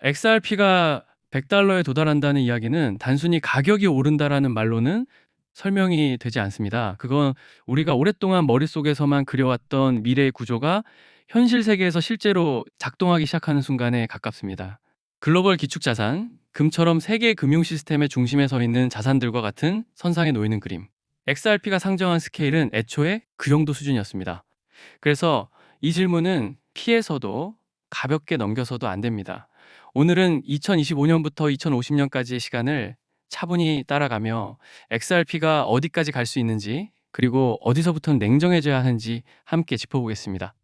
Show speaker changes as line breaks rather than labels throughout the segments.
XRP가 100달러에 도달한다는 이야기는 단순히 가격이 오른다라는 말로는 설명이 되지 않습니다. 그건 우리가 오랫동안 머릿속에서만 그려왔던 미래의 구조가 현실 세계에서 실제로 작동하기 시작하는 순간에 가깝습니다. 글로벌 기축 자산, 금처럼 세계 금융 시스템의 중심에 서 있는 자산들과 같은 선상에 놓이는 그림. XRP가 상정한 스케일은 애초에 그 정도 수준이었습니다. 그래서 이 질문은 피해서도 가볍게 넘겨서도 안 됩니다. 오늘은 2025년부터 2050년까지의 시간을 차분히 따라가며 XRP가 어디까지 갈 수 있는지 그리고 어디서부터는 냉정해져야 하는지 함께 짚어보겠습니다.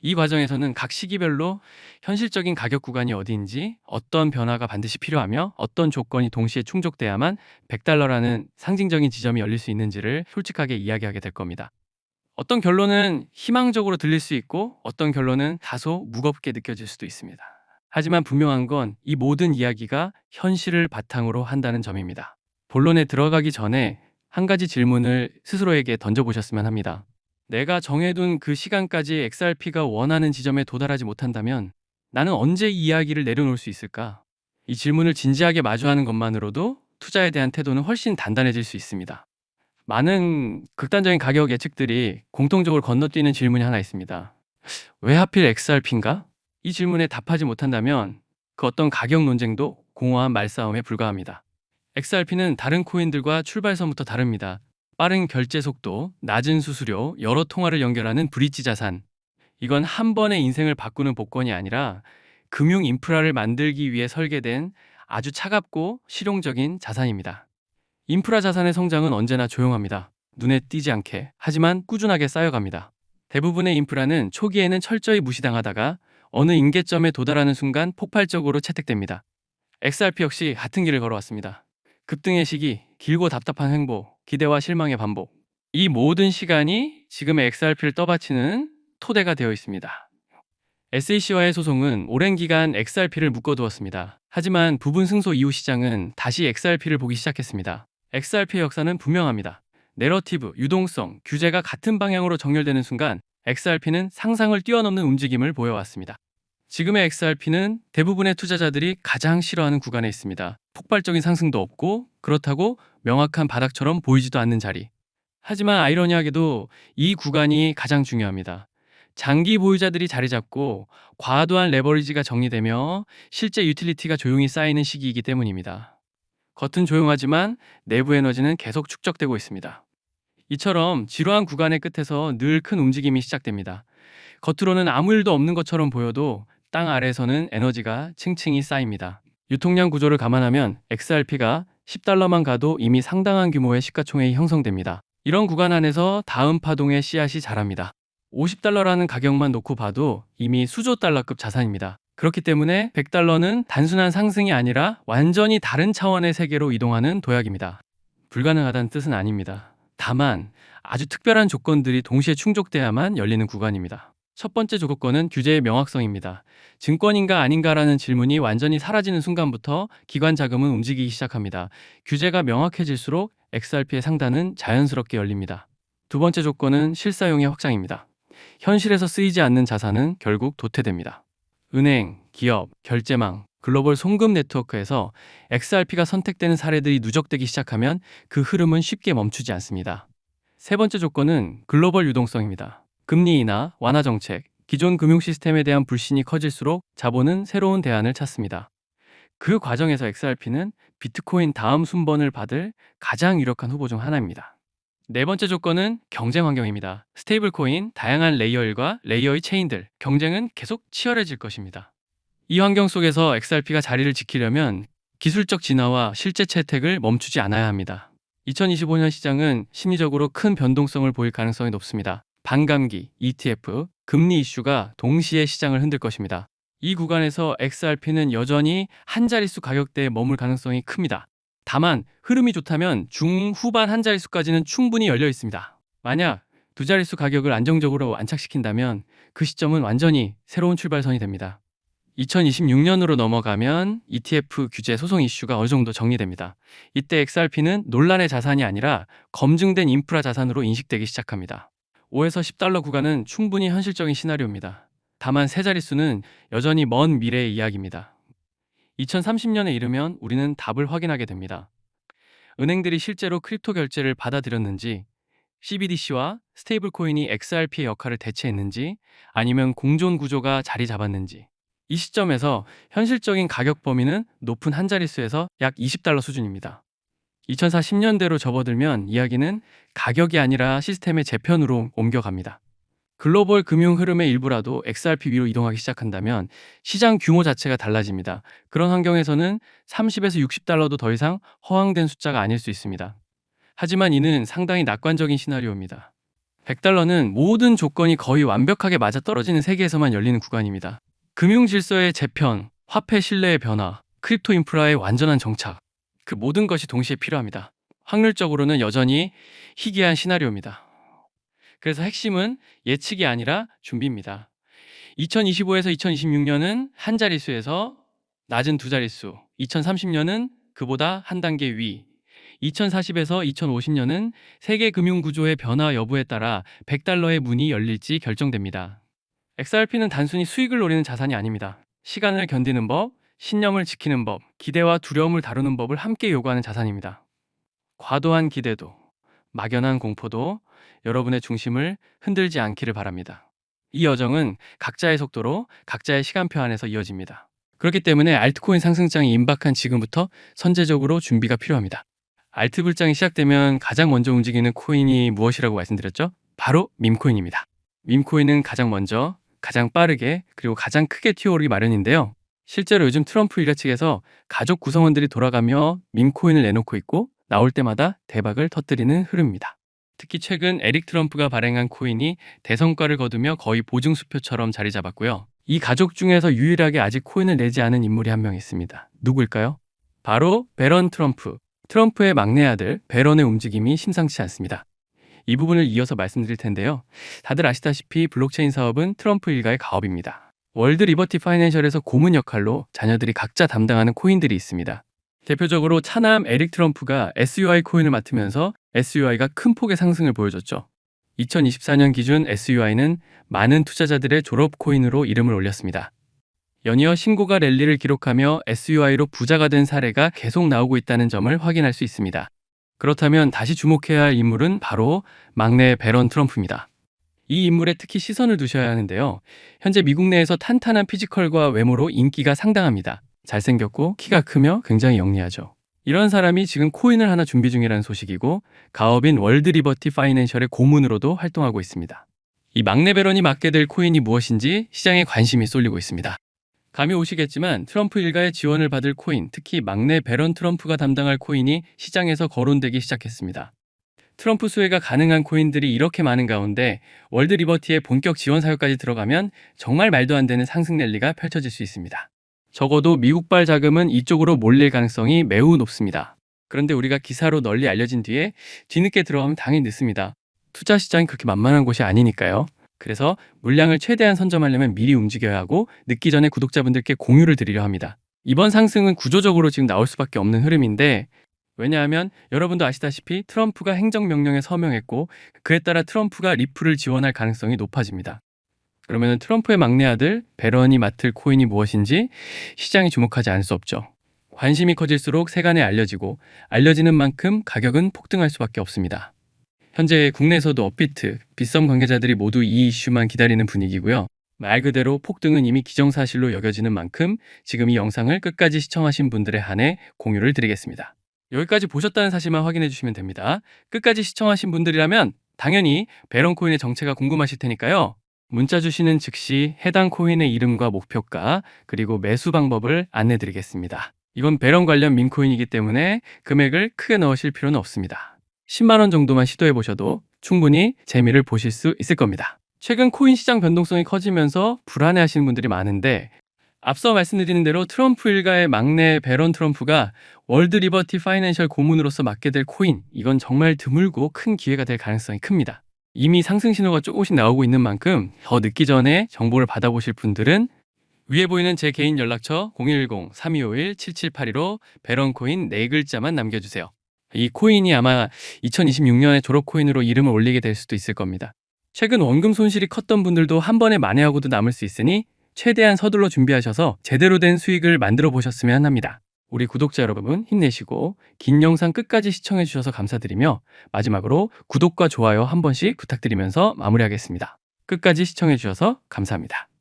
이 과정에서는 각 시기별로 현실적인 가격 구간이 어디인지 어떤 변화가 반드시 필요하며 어떤 조건이 동시에 충족돼야만 100달러라는 상징적인 지점이 열릴 수 있는지를 솔직하게 이야기하게 될 겁니다. 어떤 결론은 희망적으로 들릴 수 있고 어떤 결론은 다소 무겁게 느껴질 수도 있습니다. 하지만 분명한 건 이 모든 이야기가 현실을 바탕으로 한다는 점입니다. 본론에 들어가기 전에 한 가지 질문을 스스로에게 던져보셨으면 합니다. 내가 정해둔 그 시간까지 XRP가 원하는 지점에 도달하지 못한다면 나는 언제 이 이야기를 내려놓을 수 있을까? 이 질문을 진지하게 마주하는 것만으로도 투자에 대한 태도는 훨씬 단단해질 수 있습니다. 많은 극단적인 가격 예측들이 공통적으로 건너뛰는 질문이 하나 있습니다. 왜 하필 XRP인가? 이 질문에 답하지 못한다면 그 어떤 가격 논쟁도 공허한 말싸움에 불과합니다. XRP는 다른 코인들과 출발선부터 다릅니다. 빠른 결제 속도, 낮은 수수료, 여러 통화를 연결하는 브릿지 자산. 이건 한 번의 인생을 바꾸는 복권이 아니라 금융 인프라를 만들기 위해 설계된 아주 차갑고 실용적인 자산입니다. 인프라 자산의 성장은 언제나 조용합니다. 눈에 띄지 않게, 하지만 꾸준하게 쌓여갑니다. 대부분의 인프라는 초기에는 철저히 무시당하다가 어느 임계점에 도달하는 순간 폭발적으로 채택됩니다. XRP 역시 같은 길을 걸어왔습니다. 급등의 시기, 길고 답답한 횡보, 기대와 실망의 반복. 이 모든 시간이 지금의 XRP를 떠받치는 토대가 되어 있습니다. SEC와의 소송은 오랜 기간 XRP를 묶어두었습니다. 하지만 부분 승소 이후 시장은 다시 XRP를 보기 시작했습니다. XRP의 역사는 분명합니다. 내러티브, 유동성, 규제가 같은 방향으로 정렬되는 순간 XRP는 상상을 뛰어넘는 움직임을 보여왔습니다. 지금의 XRP는 대부분의 투자자들이 가장 싫어하는 구간에 있습니다. 폭발적인 상승도 없고 그렇다고 명확한 바닥처럼 보이지도 않는 자리. 하지만 아이러니하게도 이 구간이 가장 중요합니다. 장기 보유자들이 자리 잡고 과도한 레버리지가 정리되며 실제 유틸리티가 조용히 쌓이는 시기이기 때문입니다. 겉은 조용하지만 내부 에너지는 계속 축적되고 있습니다. 이처럼 지루한 구간의 끝에서 늘 큰 움직임이 시작됩니다. 겉으로는 아무 일도 없는 것처럼 보여도 땅 아래에서는 에너지가 층층이 쌓입니다. 유통량 구조를 감안하면 XRP가 10달러만 가도 이미 상당한 규모의 시가총액이 형성됩니다. 이런 구간 안에서 다음 파동의 씨앗이 자랍니다. 50달러라는 가격만 놓고 봐도 이미 수조 달러급 자산입니다. 그렇기 때문에 100달러는 단순한 상승이 아니라 완전히 다른 차원의 세계로 이동하는 도약입니다. 불가능하다는 뜻은 아닙니다. 다만 아주 특별한 조건들이 동시에 충족돼야만 열리는 구간입니다. 첫 번째 조건은 규제의 명확성입니다. 증권인가 아닌가라는 질문이 완전히 사라지는 순간부터 기관 자금은 움직이기 시작합니다. 규제가 명확해질수록 XRP의 상단은 자연스럽게 열립니다. 두 번째 조건은 실사용의 확장입니다. 현실에서 쓰이지 않는 자산은 결국 도태됩니다. 은행, 기업, 결제망, 글로벌 송금 네트워크에서 XRP가 선택되는 사례들이 누적되기 시작하면 그 흐름은 쉽게 멈추지 않습니다. 세 번째 조건은 글로벌 유동성입니다. 금리 인하, 완화 정책, 기존 금융 시스템에 대한 불신이 커질수록 자본은 새로운 대안을 찾습니다. 그 과정에서 XRP는 비트코인 다음 순번을 받을 가장 유력한 후보 중 하나입니다. 네 번째 조건은 경쟁 환경입니다. 스테이블 코인, 다양한 레이어 1과 레이어의 체인들, 경쟁은 계속 치열해질 것입니다. 이 환경 속에서 XRP가 자리를 지키려면 기술적 진화와 실제 채택을 멈추지 않아야 합니다. 2025년 시장은 심리적으로 큰 변동성을 보일 가능성이 높습니다. 반감기, ETF, 금리 이슈가 동시에 시장을 흔들 것입니다. 이 구간에서 XRP는 여전히 한 자릿수 가격대에 머물 가능성이 큽니다. 다만 흐름이 좋다면 중후반 한 자릿수까지는 충분히 열려 있습니다. 만약 두 자릿수 가격을 안정적으로 안착시킨다면 그 시점은 완전히 새로운 출발선이 됩니다. 2026년으로 넘어가면 ETF 규제 소송 이슈가 어느 정도 정리됩니다. 이때 XRP는 논란의 자산이 아니라 검증된 인프라 자산으로 인식되기 시작합니다. 5에서 10달러 구간은 충분히 현실적인 시나리오입니다. 다만 세 자릿수는 여전히 먼 미래의 이야기입니다. 2030년에 이르면 우리는 답을 확인하게 됩니다. 은행들이 실제로 크립토 결제를 받아들였는지, CBDC와 스테이블 코인이 XRP의 역할을 대체했는지, 아니면 공존 구조가 자리 잡았는지. 이 시점에서 현실적인 가격 범위는 높은 한 자릿수에서 약 20달러 수준입니다. 2040년대로 접어들면 이야기는 가격이 아니라 시스템의 재편으로 옮겨갑니다. 글로벌 금융 흐름의 일부라도 XRP 위로 이동하기 시작한다면 시장 규모 자체가 달라집니다. 그런 환경에서는 30에서 60달러도 더 이상 허황된 숫자가 아닐 수 있습니다. 하지만 이는 상당히 낙관적인 시나리오입니다. 100달러는 모든 조건이 거의 완벽하게 맞아떨어지는 세계에서만 열리는 구간입니다. 금융 질서의 재편, 화폐 신뢰의 변화, 크립토 인프라의 완전한 정착, 그 모든 것이 동시에 필요합니다. 확률적으로는 여전히 희귀한 시나리오입니다. 그래서 핵심은 예측이 아니라 준비입니다. 2025에서 2026년은 한 자릿수에서 낮은 두 자릿수, 2030년은 그보다 한 단계 위, 2040에서 2050년은 세계 금융 구조의 변화 여부에 따라 100달러의 문이 열릴지 결정됩니다. XRP는 단순히 수익을 노리는 자산이 아닙니다. 시간을 견디는 법, 신념을 지키는 법, 기대와 두려움을 다루는 법을 함께 요구하는 자산입니다. 과도한 기대도, 막연한 공포도 여러분의 중심을 흔들지 않기를 바랍니다. 이 여정은 각자의 속도로 각자의 시간표 안에서 이어집니다. 그렇기 때문에 알트코인 상승장이 임박한 지금부터 선제적으로 준비가 필요합니다. 알트 불장이 시작되면 가장 먼저 움직이는 코인이 무엇이라고 말씀드렸죠? 바로 밈코인입니다. 밈코인은 가장 먼저, 가장 빠르게, 그리고 가장 크게 튀어오르기 마련인데요. 실제로 요즘 트럼프 일가 측에서 가족 구성원들이 돌아가며 밈코인을 내놓고 있고 나올 때마다 대박을 터뜨리는 흐름입니다. 특히 최근 에릭 트럼프가 발행한 코인이 대성과를 거두며 거의 보증수표처럼 자리 잡았고요. 이 가족 중에서 유일하게 아직 코인을 내지 않은 인물이 한 명 있습니다. 누구일까요? 바로 베런 트럼프. 트럼프의 막내 아들 베런의 움직임이 심상치 않습니다. 이 부분을 이어서 말씀드릴 텐데요. 다들 아시다시피 블록체인 사업은 트럼프 일가의 가업입니다. 월드 리버티 파이낸셜에서 고문 역할로 자녀들이 각자 담당하는 코인들이 있습니다. 대표적으로 차남 에릭 트럼프가 SUI 코인을 맡으면서 SUI가 큰 폭의 상승을 보여줬죠. 2024년 기준 SUI는 많은 투자자들의 졸업 코인으로 이름을 올렸습니다. 연이어 신고가 랠리를 기록하며 SUI로 부자가 된 사례가 계속 나오고 있다는 점을 확인할 수 있습니다. 그렇다면 다시 주목해야 할 인물은 바로 막내 베런 트럼프입니다. 이 인물에 특히 시선을 두셔야 하는데요. 현재 미국 내에서 탄탄한 피지컬과 외모로 인기가 상당합니다. 잘생겼고 키가 크며 굉장히 영리하죠. 이런 사람이 지금 코인을 하나 준비 중이라는 소식이고 가업인 월드 리버티 파이낸셜의 고문으로도 활동하고 있습니다. 이 막내 베런이 맡게 될 코인이 무엇인지 시장에 관심이 쏠리고 있습니다. 감이 오시겠지만 트럼프 일가의 지원을 받을 코인, 특히 막내 베런 트럼프가 담당할 코인이 시장에서 거론되기 시작했습니다. 트럼프 수혜가 가능한 코인들이 이렇게 많은 가운데 월드 리버티의 본격 지원 사역까지 들어가면 정말 말도 안 되는 상승 랠리가 펼쳐질 수 있습니다. 적어도 미국발 자금은 이쪽으로 몰릴 가능성이 매우 높습니다. 그런데 우리가 기사로 널리 알려진 뒤에 뒤늦게 들어가면 당연히 늦습니다. 투자 시장이 그렇게 만만한 곳이 아니니까요. 그래서 물량을 최대한 선점하려면 미리 움직여야 하고 늦기 전에 구독자분들께 공유를 드리려 합니다. 이번 상승은 구조적으로 지금 나올 수밖에 없는 흐름인데 왜냐하면 여러분도 아시다시피 트럼프가 행정명령에 서명했고 그에 따라 트럼프가 리플을 지원할 가능성이 높아집니다. 그러면 트럼프의 막내 아들 베런이 맡을 코인이 무엇인지 시장이 주목하지 않을 수 없죠. 관심이 커질수록 세간에 알려지고 알려지는 만큼 가격은 폭등할 수밖에 없습니다. 현재 국내에서도 업비트, 빗썸 관계자들이 모두 이 이슈만 기다리는 분위기고요. 말 그대로 폭등은 이미 기정사실로 여겨지는 만큼 지금 이 영상을 끝까지 시청하신 분들에 한해 공유를 드리겠습니다. 여기까지 보셨다는 사실만 확인해 주시면 됩니다. 끝까지 시청하신 분들이라면 당연히 베런 코인의 정체가 궁금하실 테니까요. 문자 주시는 즉시 해당 코인의 이름과 목표가 그리고 매수 방법을 안내 드리겠습니다. 이건 베런 관련 민코인이기 때문에 금액을 크게 넣으실 필요는 없습니다. 10만원 정도만 시도해 보셔도 충분히 재미를 보실 수 있을 겁니다. 최근 코인 시장 변동성이 커지면서 불안해 하시는 분들이 많은데 앞서 말씀드린 대로 트럼프 일가의 막내 베런 트럼프가 월드 리버티 파이낸셜 고문으로서 맡게 될 코인 이건 정말 드물고 큰 기회가 될 가능성이 큽니다. 이미 상승 신호가 조금씩 나오고 있는 만큼 더 늦기 전에 정보를 받아보실 분들은 위에 보이는 제 개인 연락처 010-3251-7782로 베런코인 네 글자만 남겨주세요. 이 코인이 아마 2026년에 졸업 코인으로 이름을 올리게 될 수도 있을 겁니다. 최근 원금 손실이 컸던 분들도 한 번에 만회하고도 남을 수 있으니 최대한 서둘러 준비하셔서 제대로 된 수익을 만들어 보셨으면 합니다. 우리 구독자 여러분 힘내시고 긴 영상 끝까지 시청해 주셔서 감사드리며 마지막으로 구독과 좋아요 한 번씩 부탁드리면서 마무리하겠습니다. 끝까지 시청해 주셔서 감사합니다.